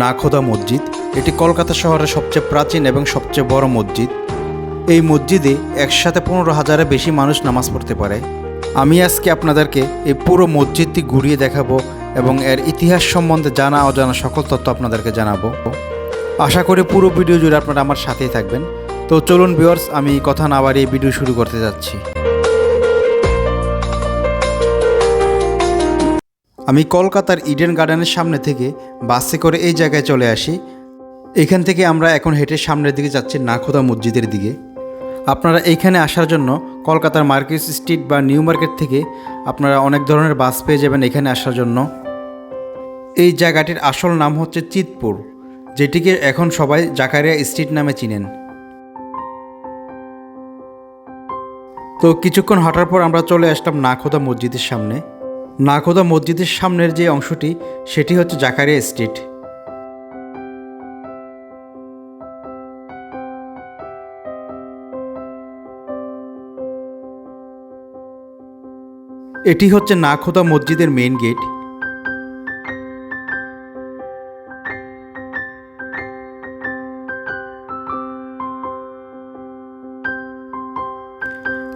নাখোদা মসজিদ, এটি কলকাতা শহরের সবচেয়ে প্রাচীন এবং সবচেয়ে বড় মসজিদ। এই মসজিদে একসাথে পনেরো হাজারের বেশি মানুষ নামাজ পড়তে পারে। আমি আজকে আপনাদেরকে এই পুরো মসজিদটি ঘুরিয়ে দেখাবো এবং এর ইতিহাস সম্বন্ধে জানা অজানা সকল তথ্য আপনাদেরকে জানাব। আশা করি পুরো ভিডিও জুড়ে আপনারা আমার সাথেই থাকবেন। তো চলুন ভিউয়ার্স আমি কথা না বাড়িয়ে ভিডিও শুরু করতে যাচ্ছি। আমি কলকাতার ইডেন গার্ডেনের সামনে থেকে বাসে করে এই জায়গায় চলে আসি। এখান থেকে আমরা এখন হেঁটে সামনের দিকে যাচ্ছি নাখোদা মসজিদের দিকে। আপনারা এইখানে আসার জন্য কলকাতার মার্কেট স্ট্রিট বা নিউ মার্কেট থেকে আপনারা অনেক ধরনের বাস পেয়ে যাবেন এখানে আসার জন্য। এই জায়গাটির আসল নাম হচ্ছে চিতপুর, যেটিকে এখন সবাই জাকারিয়া স্ট্রিট নামে চিনেন। তো কিছুক্ষণ হাঁটার পর আমরা চলে আসলাম নাখোদা মসজিদের সামনে। নাখোদা মসজিদের সামনের যে অংশটি, সেটি হচ্ছে জাকারিয়া স্ট্রিট। এটি হচ্ছে নাখোদা মসজিদের মেইন গেট।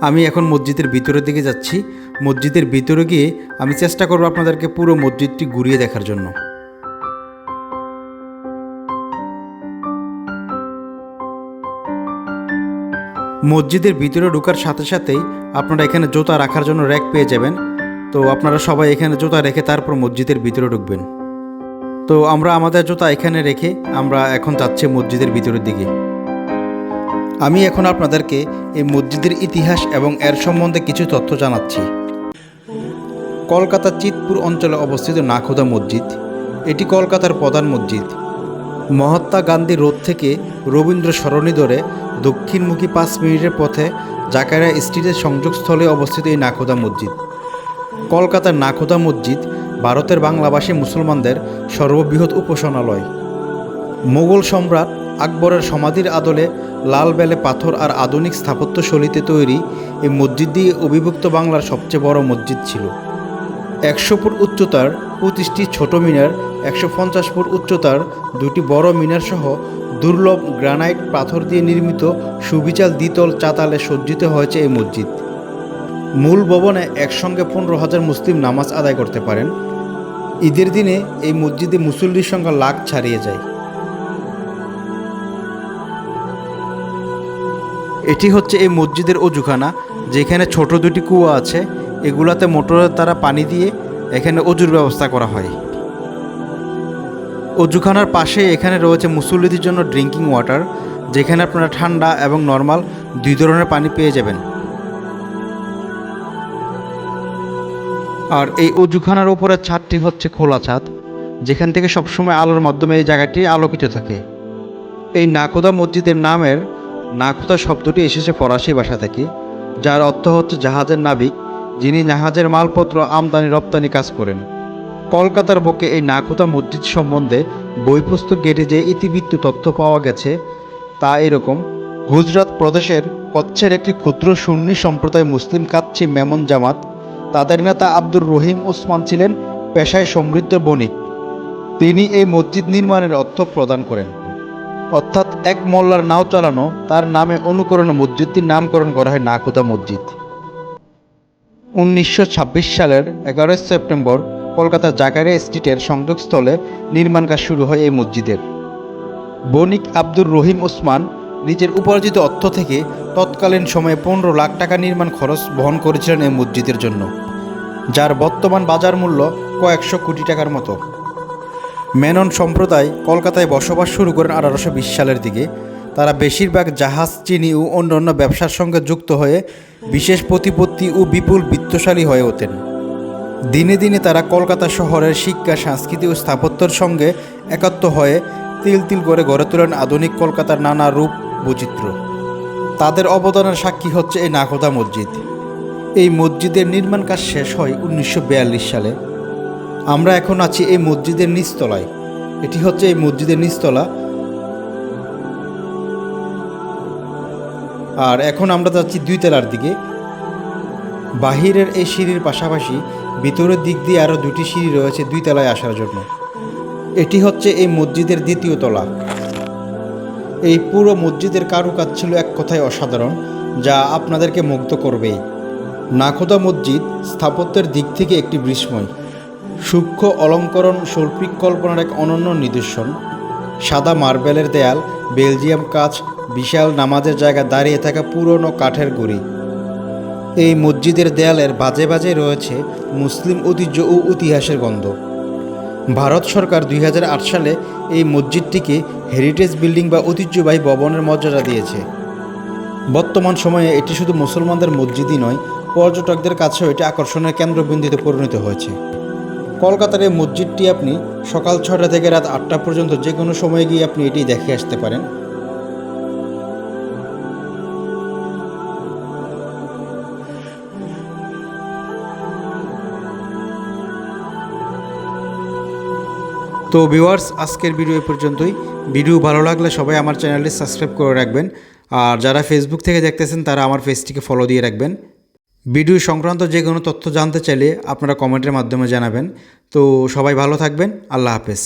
আমি এখন মসজিদের ভিতরের দিকে যাচ্ছি। মসজিদের ভিতরে গিয়ে আমি চেষ্টা করব আপনাদেরকে পুরো মসজিদটি ঘুরিয়ে দেখার জন্য। মসজিদের ভিতরে ঢোকার সাথে সাথেই আপনারা এখানে জুতা রাখার জন্য র্যাক পেয়ে যাবেন। তো আপনারা সবাই এখানে জুতা রেখে তারপর মসজিদের ভিতরে ঢুকবেন। তো আমরা আমাদের জুতা এখানে রেখে আমরা এখন যাচ্ছি মসজিদের ভিতরের দিকে। আমি এখন আপনাদেরকে এই মসজিদের ইতিহাস এবং এর সম্বন্ধে কিছু তথ্য জানাচ্ছি। কলকাতার চিতপুর অঞ্চলে অবস্থিত নাখোদা মসজিদ। এটি কলকাতার প্রধান মসজিদ। মহাত্মা গান্ধী রোড থেকে রবীন্দ্র সরণি ধরে দক্ষিণমুখী পাঁচ মিনিটের পথে জাকারিয়া স্ট্রিটের সংযোগস্থলে অবস্থিত এই নাখোদা মসজিদ। কলকাতার নাখোদা মসজিদ ভারতের বাংলাভাষী মুসলমানদের সর্ববৃহৎ উপাসনালয়। মোগল সম্রাট আকবরের সমাধির আদলে লাল বেলে পাথর আর আধুনিক স্থাপত্যশৈলীতে তৈরি এই মসজিদটি অবিভক্ত বাংলার সবচেয়ে বড় মসজিদ ছিল। একশো ফুট উচ্চতার পঁচিশটি ছোট মিনার, একশো পঞ্চাশ ফুট উচ্চতার দুটি বড় মিনার সহ দুর্লভ গ্রানাইট পাথর দিয়ে নির্মিত সুবিচাল দ্বিতল চাতালে সজ্জিত হয়েছে এই মসজিদ। মূল ভবনে একসঙ্গে পনেরো হাজার মুসলিম নামাজ আদায় করতে পারেন। ঈদের দিনে এই মসজিদে মুসল্লির সংখ্যা লাখ ছাড়িয়ে যায়। এটি হচ্ছে এই মসজিদের অজুখানা, যেখানে ছোট দুটি কুয়া আছে। এগুলাতে মোটরের দ্বারা পানি দিয়ে এখানে অজুর ব্যবস্থা করা হয়। অজুখানার পাশে এখানে রয়েছে মুসল্লিদের জন্য ড্রিঙ্কিং ওয়াটার, যেখানে আপনারা ঠান্ডা এবং নর্মাল দুই ধরনের পানি পেয়ে যাবেন। আর এই অজুখানার উপরের ছাদটি হচ্ছে খোলা ছাদ, যেখান থেকে সবসময় আলোর মাধ্যমে এই জায়গাটি আলোকিত থাকে। এই নাকোদা মসজিদের নামের নাকোদা শব্দটি এসেছে ফরাসি ভাষা থেকে, যার অর্থ হচ্ছে জাহাজের নাবিক। যিনি জাহাজের মালপত্র আমদানি রপ্তানি কাজ করেন। কলকাতার বুকে এই নাকোদা মসজিদ সম্বন্ধে বই পুস্তক গেটে যে ইতিবৃত্ত তথ্য পাওয়া গেছে, তা এরকম। গুজরাট প্রদেশের কচ্ছের একটি ক্ষুদ্র সুন্নি সম্প্রদায় মুসলিম কাচ্ছি মেমন জামাত, তাদের নেতা আব্দুর রহিম ওসমান ছিলেন পেশায় সমৃদ্ধ বণিক। তিনি এই মসজিদ নির্মাণের অর্থ প্রদান করেন। অর্থাৎ এক মোল্লার নাও চালানো, তার নামে অনুকরণে মসজিদটির নামকরণ করা হয় নাকুদা মসজিদ। উনিশশো ছাব্বিশ সালের এগারোই সেপ্টেম্বর কলকাতা জাকারিয়া স্ট্রিটের সংযোগস্থলে নির্মাণ কাজ শুরু হয় এই মসজিদের। বণিক আব্দুর রহিম ওসমান নিজের উপার্জিত অর্থ থেকে তৎকালীন সময়ে পনেরো লাখ টাকা নির্মাণ খরচ বহন করেছিলেন এই মসজিদের জন্য, যার বর্তমান বাজার মূল্য কয়েকশো কোটি টাকার মতো। মেনন সম্প্রদায় কলকাতায় বসবাস শুরু করেন আঠারোশো বিশ সালের দিকে তারা বেশিরভাগ জাহাজ, চিনি ও অন্যান্য ব্যবসার সঙ্গে যুক্ত হয়ে বিশেষ প্রতিপত্তি ও বিপুল বিত্তশালী হয়ে ওঠেন। দিনে দিনে তারা কলকাতা শহরের শিক্ষা, সংস্কৃতি ও স্থাপত্যর সঙ্গে একাত্ম হয়ে তিল তিল করে গড়ে তোলেন আধুনিক কলকাতার নানা রূপ বৈচিত্র্য। তাদের অবদানের সাক্ষী হচ্ছে এই নাকোদা মসজিদ। এই মসজিদের নির্মাণ কাজ শেষ হয় উনিশশো বিয়াল্লিশ সালে। আমরা এখন আছি এই মসজিদের নিচতলায়। এটি হচ্ছে এই মসজিদের নিচতলা। আর এখন আমরা যাচ্ছি দুই তলার দিকে। বাহিরের এই সিঁড়ির পাশাপাশি ভিতরের দিক দিয়ে আরও দুটি সিঁড়ি রয়েছে দুই তলায় আসার জন্য। এটি হচ্ছে এই মসজিদের দ্বিতীয় তলা। এই পুরো মসজিদের কারুকাজ ছিল এক কথায় অসাধারণ, যা আপনাদেরকে মুগ্ধ করবেই নাখোদা মসজিদ স্থাপত্যের দিক থেকে একটি বিস্ময় সূক্ষ্ম অলঙ্করণ, শৈল্পিক কল্পনার এক অনন্য নিদর্শন। সাদা মার্বেলের দেয়াল, বেলজিয়াম কাচ বিশাল নামাজের জায়গা দাঁড়িয়ে থাকা পুরনো কাঠের গুড়ি। এই মসজিদের দেয়ালের বাজে বাজে রয়েছে মুসলিম ঐতিহ্য ও ইতিহাসের গন্ধ। ভারত সরকার দুই হাজার আট সালে এই মসজিদটিকে হেরিটেজ বিল্ডিং বা ঐতিহ্যবাহী ভবনের মর্যাদা দিয়েছে। বর্তমান সময়ে এটি শুধু মুসলমানদের মসজিদই নয়, পর্যটকদের কাছেও এটি আকর্ষণের কেন্দ্রবিন্দুতে পরিণত হয়েছে। কলকাতার এই মসজিদটি আপনি সকাল ছটা থেকে রাত আটটা পর্যন্ত যে কোনো সময়ে গিয়ে আপনি এটি দেখে আসতে পারেন। তো ভিউয়ার্স আজকের ভিডিও এ পর্যন্তই। ভিডিও ভালো লাগলে সবাই আমার চ্যানেলটি সাবস্ক্রাইব করে রাখবেন। আর যারা ফেসবুক থেকে দেখতেছেন, তারা আমার পেজটিকে ফলো দিয়ে রাখবেন। ভিডিও সংক্রান্ত যে কোনো তথ্য জানতে চাইলে আপনারা কমেন্টের মাধ্যমে জানাবেন। তো সবাই ভালো থাকবেন। আল্লাহ হাফেজ।